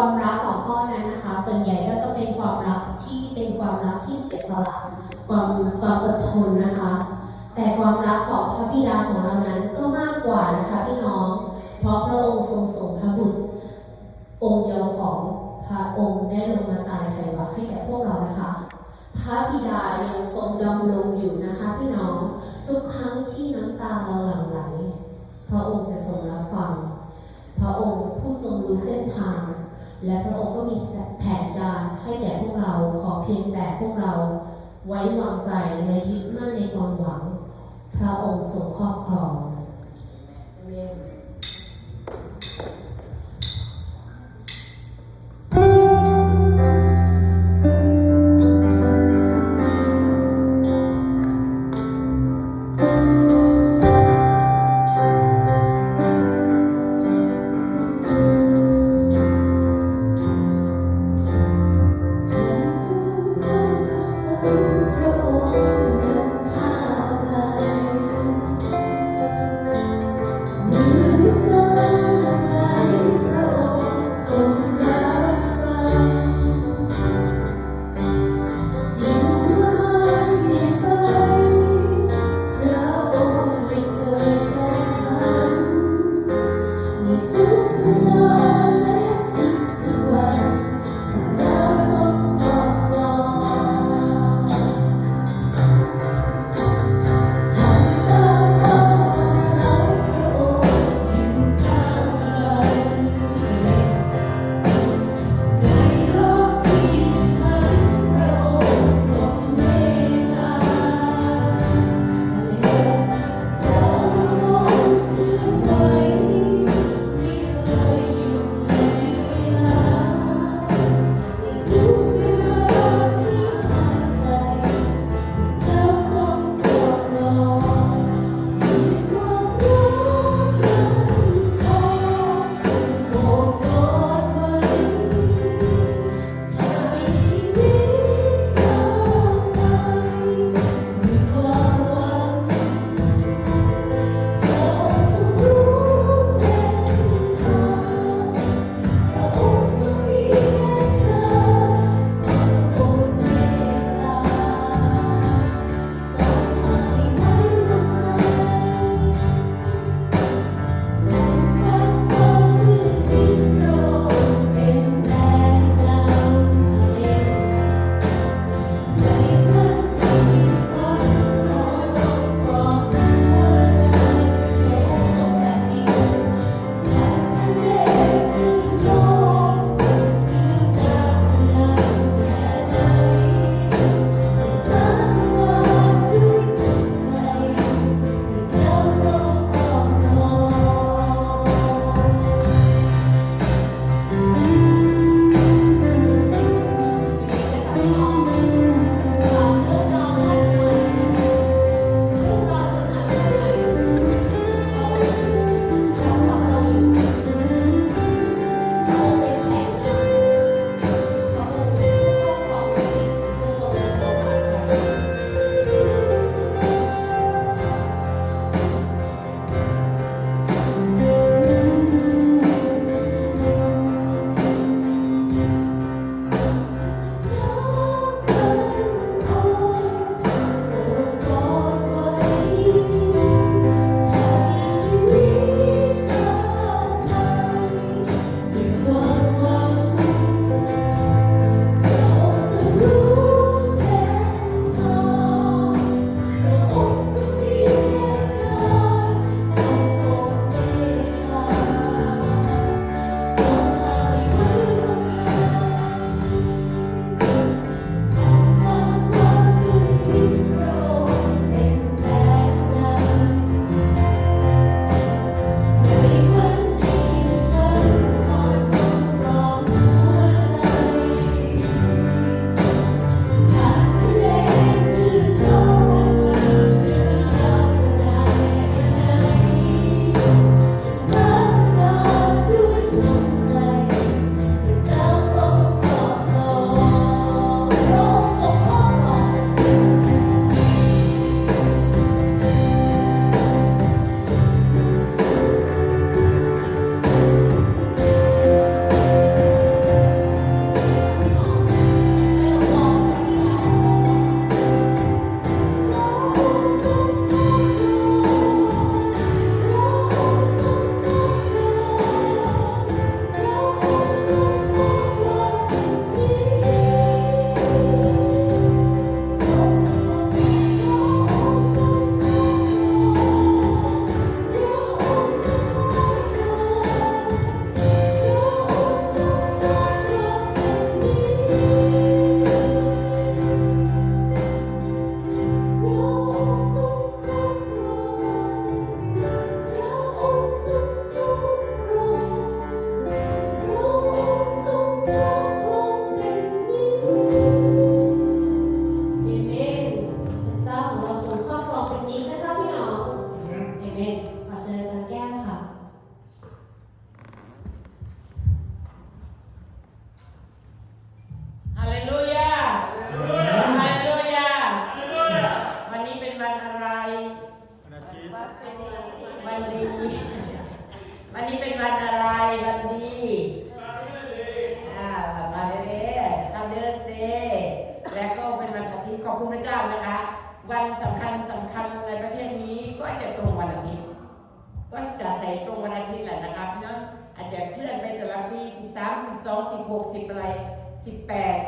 ความรักของพ่อนั้นนะคะ ส่วนใหญ่ก็จะเป็นความรักที่เป็นความรักที่เสียสละความความอดทนนะคะ แต่ความรักของพระบิดาของเรานั้นก็มากกว่านะคะพี่น้อง เพราะพระองค์ทรงส่งพระบุตรองค์เดียวของพระองค์ได้ลงมาตายไถ่บาปให้แก่พวกเรานะคะ พระบิดายังทรงดำรงอยู่นะคะพี่น้องทุกครั้งที่น้ำตาเราหลั่งไหลพระองค์จะทรงรับฟัง พระองค์ผู้ทรงรู้เส้นทาง และพระองค์ก็มีแผนการให้แก่พวกเราขอเพียงแต่พวกเราไว้วางใจและยึดมั่นในความหวัง พระองค์ทรงครอบครอง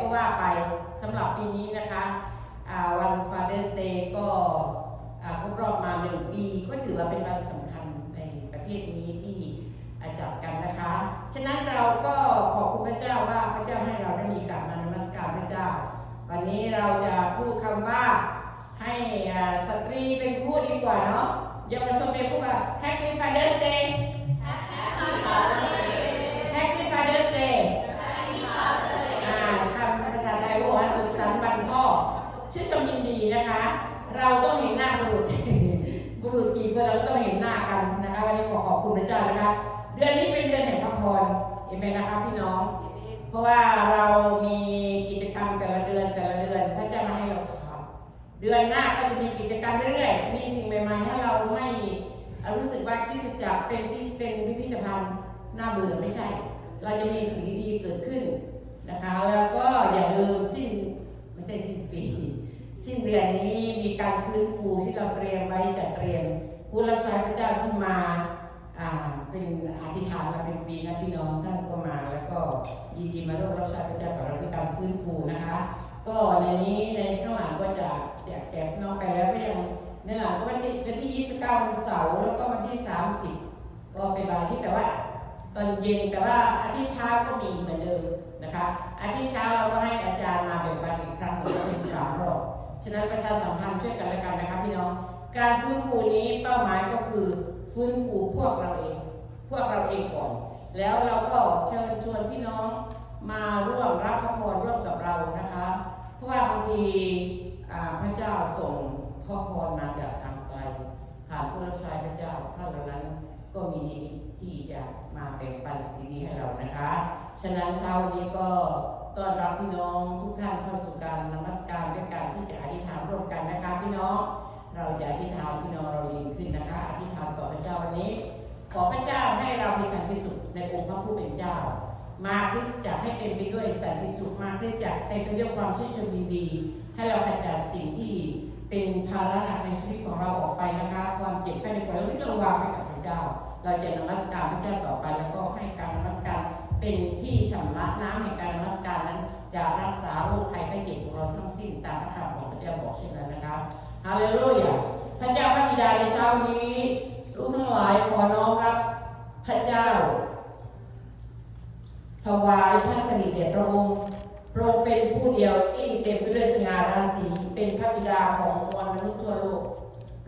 ก็ว่าไปสำหรับปีนี้นะคะวัน Father's Day ก็ครบรอบมาหนึ่งปี ก็ถือว่าเป็นวันสำคัญในประเทศนี้ที่จัดกันนะคะ ฉะนั้นเราก็ขอบคุณพระเจ้าว่าพระเจ้าให้เราได้มีการมานมัสการพระเจ้า วันนี้เราจะพูดคำว่าให้สตรีเป็นผู้ดีกว่าเนาะเยาวชนเป็นผู้ว่า Happy Father's Day Happy เราต้องเห็นหน้าบุรุษบุรุษกี่คนเราก็ต้องเห็นหน้ากันนะคะวันนี้ขอขอบคุณพระเจ้านะคะเดือนนี้เป็นเดือนแห่งพระพรเห็นไหมนะคะพี่น้อง เพราะว่าเรามีกิจกรรมแต่ละเดือนแต่ละเดือนพระเจ้ามาให้เราทำเดือนหน้าก็จะมีกิจกรรมเรื่อยๆมีสิ่งใหม่ๆให้เราไม่อ่อรู้สึกว่าที่สุจักเป็นที่เป็นพิพิธภัณฑ์น่าเบื่อไม่ใช่ เราจะมีสิ่งดีๆเกิดขึ้นนะคะ แล้วก็อย่าลืมสิ้นไม่ใช่สิ้นปี สิ้นเดือนนี้มีการฟื้นฟูที่เราเตรียมไว้จัดเตรียมผู้รับใช้พระเจ้าที่มาเป็นอธิษฐานมาเป็นปีนะพี่น้องท่านก็มาแล้วก็ยินดีมาร่วมรับใช้พระเจ้ากับเราด้วยการฟื้นฟูนะคะ ก็ในนี้ในข้างหลังก็จะแจกแจกพี่น้องไปแล้วก็ยังในหลังก็วันที่วันที่ 29วันเสาร์แล้วก็วันที่ 30 ก็เป็นวันอาทิตย์แต่ว่าตอนเย็นแต่ว่าอาทิตย์เช้าก็มีเหมือนเดิมนะคะอาทิตย์เช้าเราก็ให้อาจารย์มาแบ่งปันอีกครั้งหนึ่งก็เป็นสามรอบ ฉะนั้นประชาสัมพันธ์ช่วยกันและกันนะครับพี่น้อง การฟื้นฟูนี้เป้าหมายก็คือฟื้นฟูพวกเราเอง พวกเราเองก่อน แล้วเราก็เชิญชวนพี่น้องมาร่วมรับพระพรร่วมกับเรานะคะ เพราะว่าบางทีพระเจ้าส่งพระพรมาจากทางไกลผ่านผู้รับใช้พระเจ้าเหล่านั้นก็มีนิมิตที่จะมาแบ่งปันสิ่งดีๆให้เรานะคะ ฉะนั้นเช้านี้ก็ ต้อนรับพี่น้องทุกท่านเข้าสู่การนมัสการด้วยการที่จะอธิษฐานร่วมกันนะคะพี่น้อง เราจะอธิษฐานพี่น้องเรายืนขึ้นนะคะ อธิษฐานต่อพระเจ้าวันนี้ ขอพระเจ้าให้เรามีสันติสุขในองค์พระผู้เป็นเจ้า มาคริสจักรให้เต็มไปด้วยสันติสุขมาคริสจักรเต็มไปด้วยความชื่นชมยินดี ให้เราขจัดสิ่งที่เป็นภาระหนักในชีวิตของเราออกไปนะคะ ความเจ็บแค่ในปล่อยเราเราวางไปกับพระเจ้า เราจะนมัสการพระเจ้าต่อไปแล้วก็ให้การนมัสการ เป็นที่ชำระน้ำในการนมัสการนั้นจะรักษาโรคภัยไข้เจ็บของเราทั้งสิ้นตามพระคำของพระเจ้าบอกเช่นนั้นนะคะฮาเลลูยาพระเจ้าพระบิดาในเช้านี้ลูกทั้งหลายขอน้อมรับพระเจ้า ถวายพระสิริแด่พระองค์พระองค์เป็นผู้เดียวที่เต็มไปด้วยสง่าราศีเป็นพระบิดาของมวลมนุษย์ทั่วโลก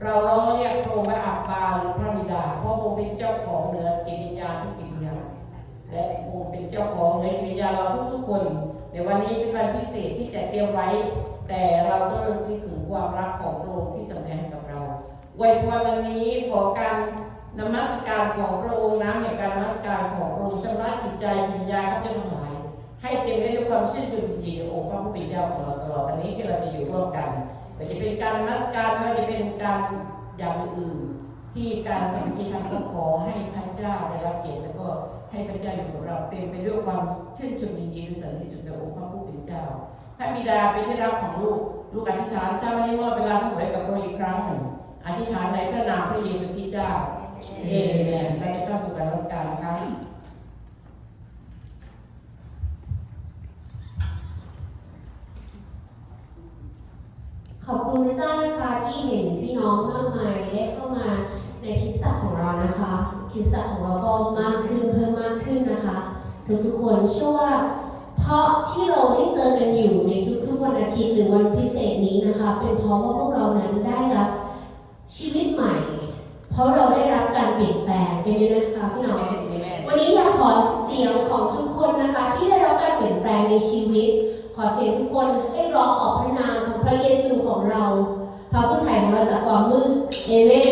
เราร้องเรียกพระองค์ว่าอับบาหรือพระบิดาเพราะพระองค์เป็นเจ้าของเหนือกิจวิญญาณทุกกิจวิญญาณ และพระองค์เป็นเจ้าของเหนือกิจวิญญาเราทุกๆคน ในวันนี้เป็นวันพิเศษที่จะเตรียมไว้ แต่เราก็ระลึกถึงความรักของพระองค์ที่สำแดงกับเราไวยพรวันนี้ขอการนมัสการของพระองค์น้ำแห่งการนมัสการของพระองค์ชำระจิตใจจิตวิญญาณข้าพเจ้าทั้งหลาย ให้เต็มไปด้วยความชื่นชมยินดีในองค์พระผู้เป็นเจ้าของเราตลอดวันนี้ที่เราจะอยู่ร่วมกันแต่จะเป็นการนมัสการไม่ว่าจะเป็นการอย่างอื่นที่การสามัคคีธรรมก็ขอให้พระเจ้าได้รับเกียรติแล้วก็ ให้พระเจ้าอยู่กับเราเต็มไปด้วยความชื่นชมยินดีสันติสุขในองค์พระผู้เป็นเจ้าพระบิดาเป็นที่รักของลูก ลูกอธิษฐานเช้าวันนี้มอบเวลาทั้งหมดให้กับพระอีกครั้งหนึ่ง อธิษฐานในพระนามพระเยซูคริสต์เจ้าเอเมนเราจะเข้าสู่การนมัสการนะคะขอบคุณพระเจ้านะคะที่เห็นพี่น้องมากมายได้เข้ามา ในคริสตจักรของเรานะคะคริสตจักรของเราก็มากขึ้นเพิ่มมากขึ้นนะคะทุกทุกๆคนเชื่อว่า เพราะที่เราได้เจอกันอยู่ในทุกๆวันอาทิตย์หรือวันพิเศษนี้นะคะ เป็นเพราะว่าพวกเรานั้นได้รับชีวิตใหม่ เพราะเราได้รับการเปลี่ยนแปลงเป็นไหมนะคะพี่น้องวันนี้อยากขอเสียงของทุกคนนะคะ ที่ได้รับการเปลี่ยนแปลงในชีวิต ขอเสียงทุกคนให้ร้องออกพระนามของพระเยซูของเราพระผู้ไถ่ของเราจากความมืดเอเมน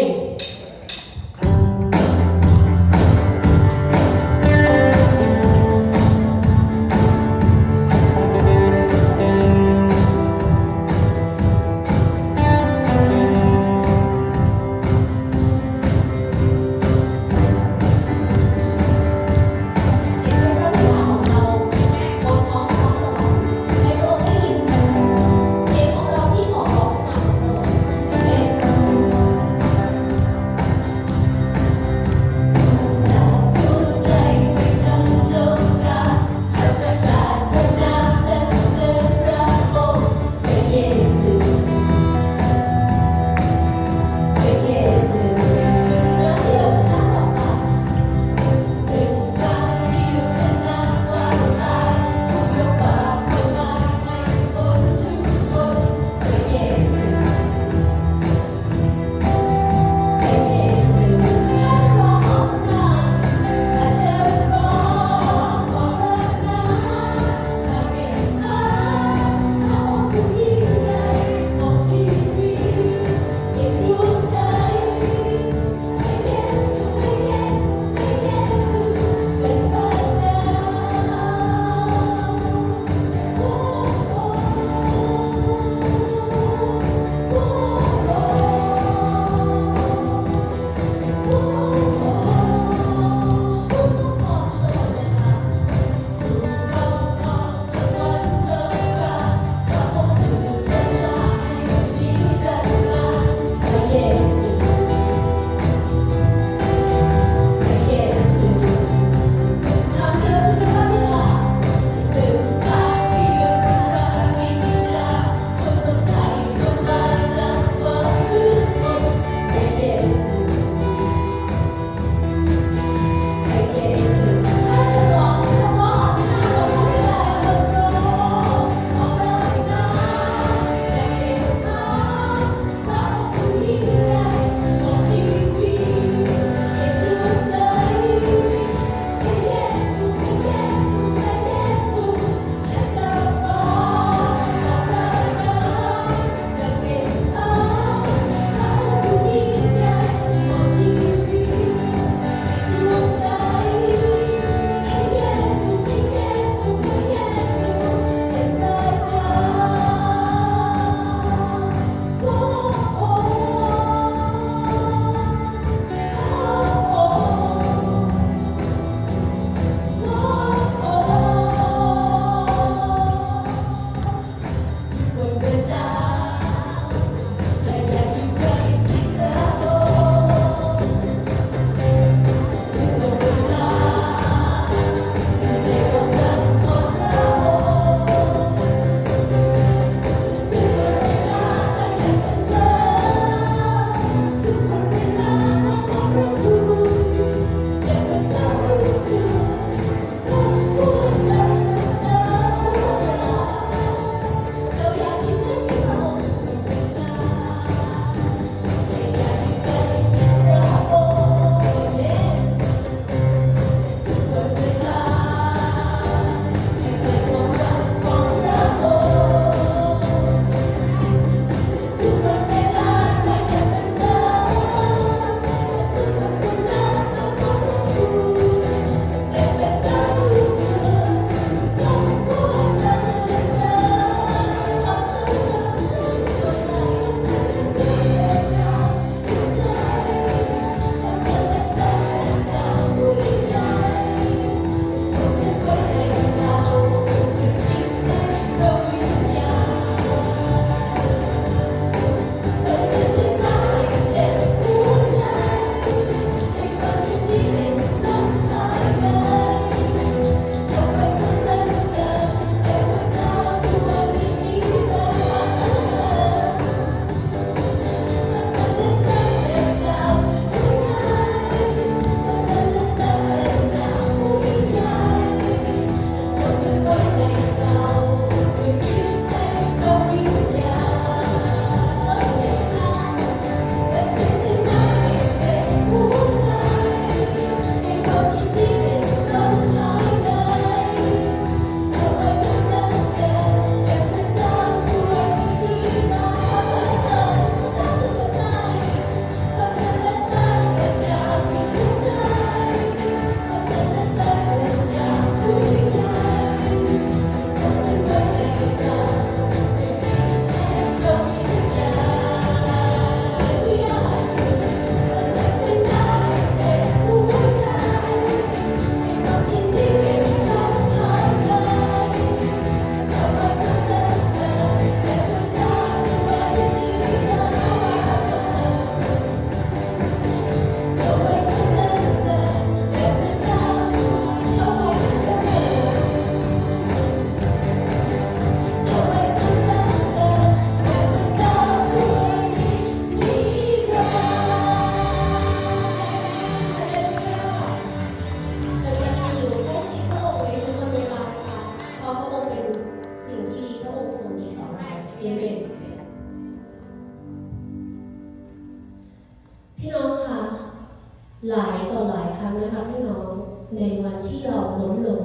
หลายต่อหลายครั้งนะคะพี่น้องในวันที่เราล้มลง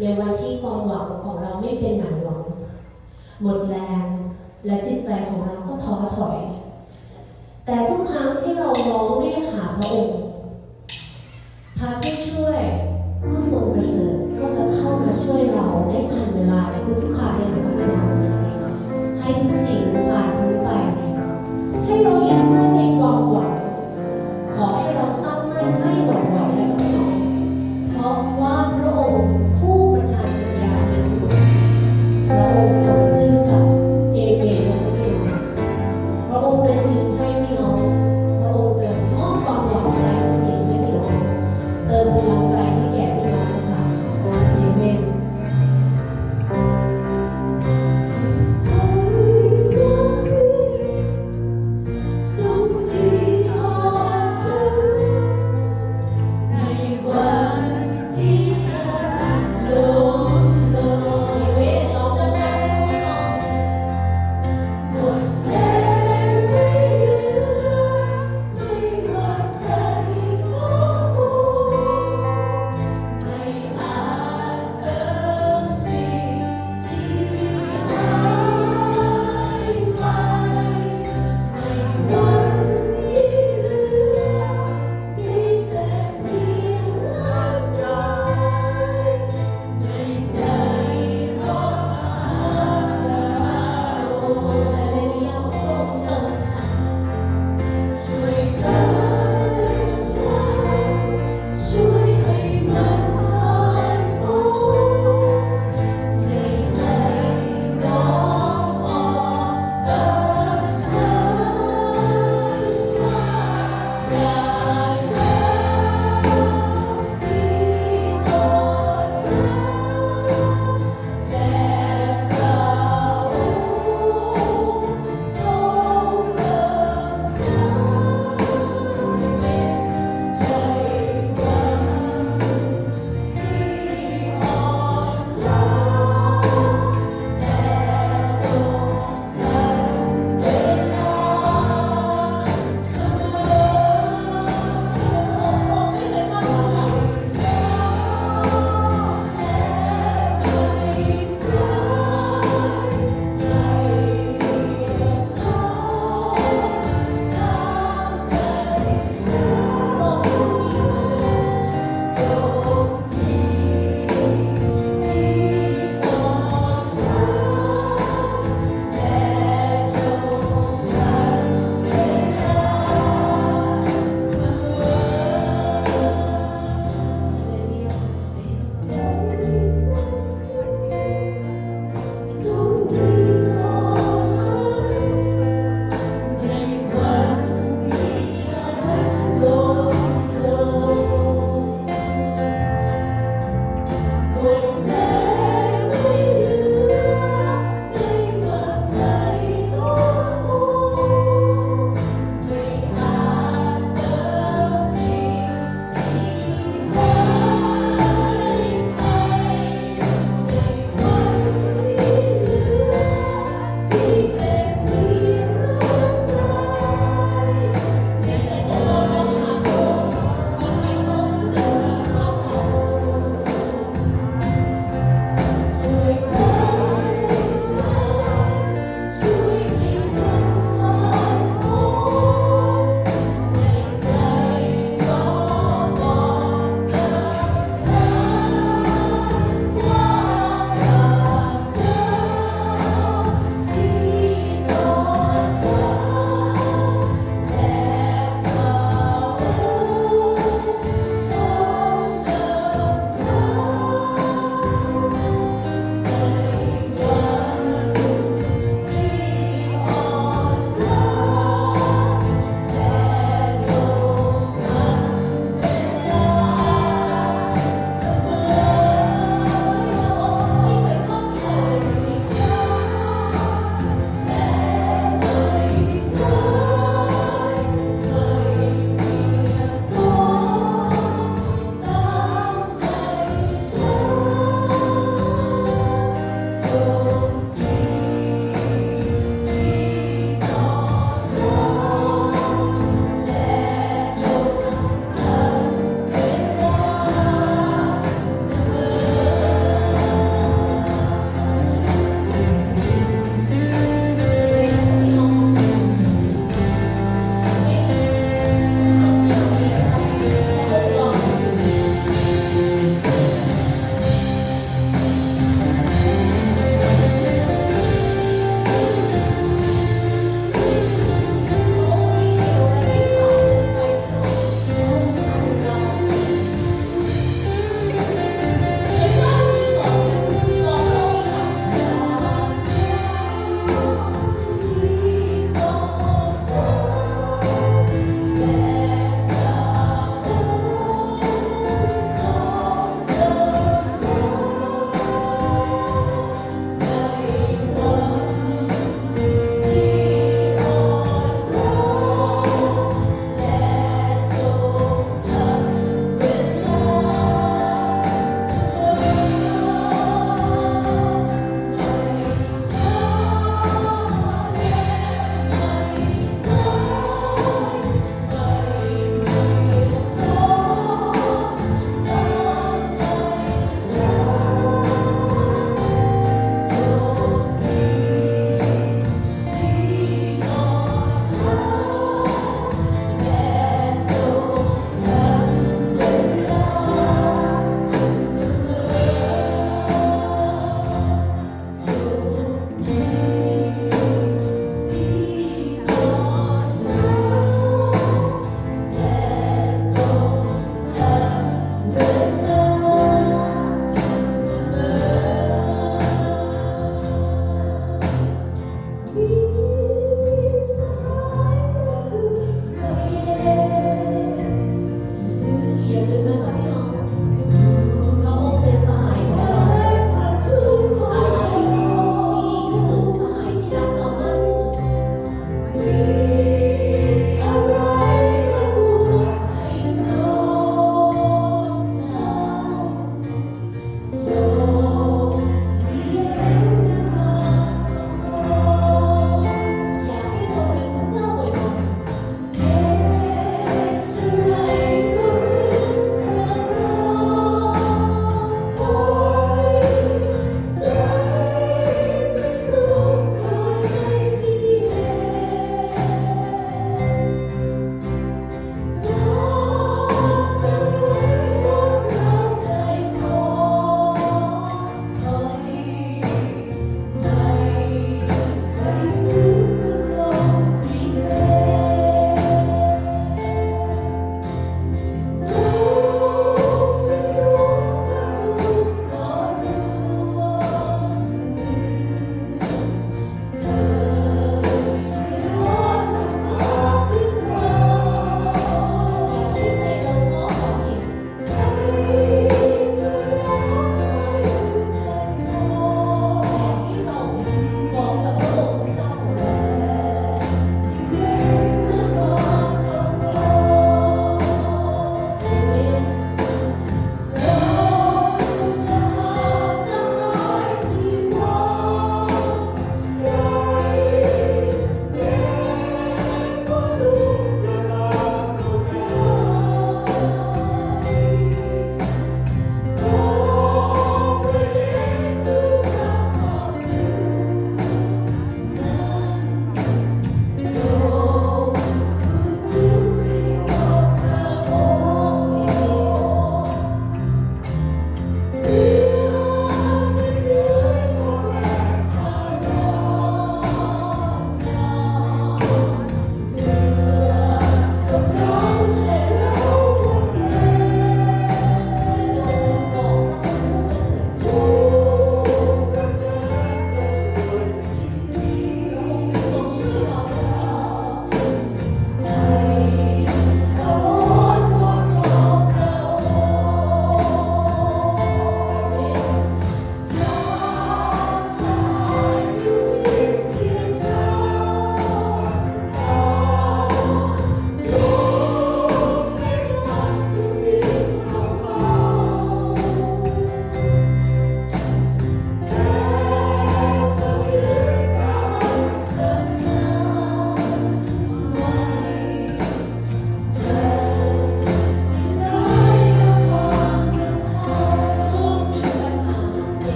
ในวันที่ความหวังของเราไม่เป็นหนังหวัง หมดแรงและจิตใจของเราก็ท้อถอย แต่ทุกครั้งที่เราร้องเรียกหาพระองค์พระผู้ช่วยผู้ทรงประเสริฐก็จะเข้ามาช่วยเราได้ทันเวลาในทุกๆคราเลยนะคะแม่นาให้ทุกสิ่งผ่าน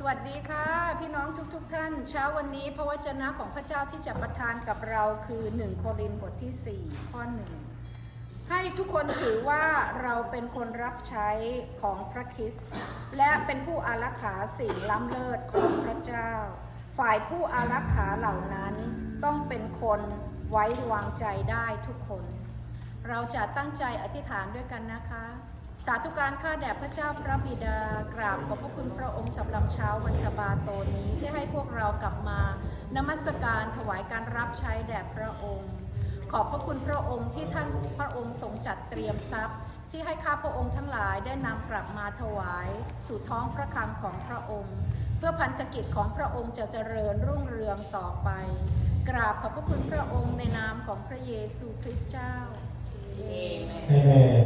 สวัสดีค่ะ พี่น้องทุกๆทท่าน เช้าวันนี้พระวจนะของพระเจ้าที่จะประทานกับเราคือ 1 โครินธ์บทที่ 4 ข้อหนึ่งให้ทุกคนถือว่าเราเป็นคนรับใช้ของพระคริสต์และเป็นผู้อารักขาสิ่งล้ำเลิศของพระเจ้า ฝ่ายผู้อารักขาเหล่านั้นต้องเป็นคนไว้วางใจได้ทุกคน เราจะตั้งใจอธิษฐานด้วยกันนะคะ สาธุการข้าแด่พระเจ้าพระบิดากราบขอบพระคุณพระองค์สำหรับเช้าวันสบาโตนี้ที่ให้พวกเรากลับมานมัสการถวายการรับใช้แด่พระองค์ ขอบพระคุณพระองค์ที่ท่านพระองค์ทรงจัดเตรียมทรัพย์ ที่ให้ข้าพระองค์ทั้งหลายได้นำกลับมาถวาย สู่ท้องพระคลังของพระองค์ เพื่อพันธกิจของพระองค์จะเจริญรุ่งเรืองต่อไป กราบขอบพระคุณพระองค์ในนามของพระเยซูคริสต์เจ้าเอเมน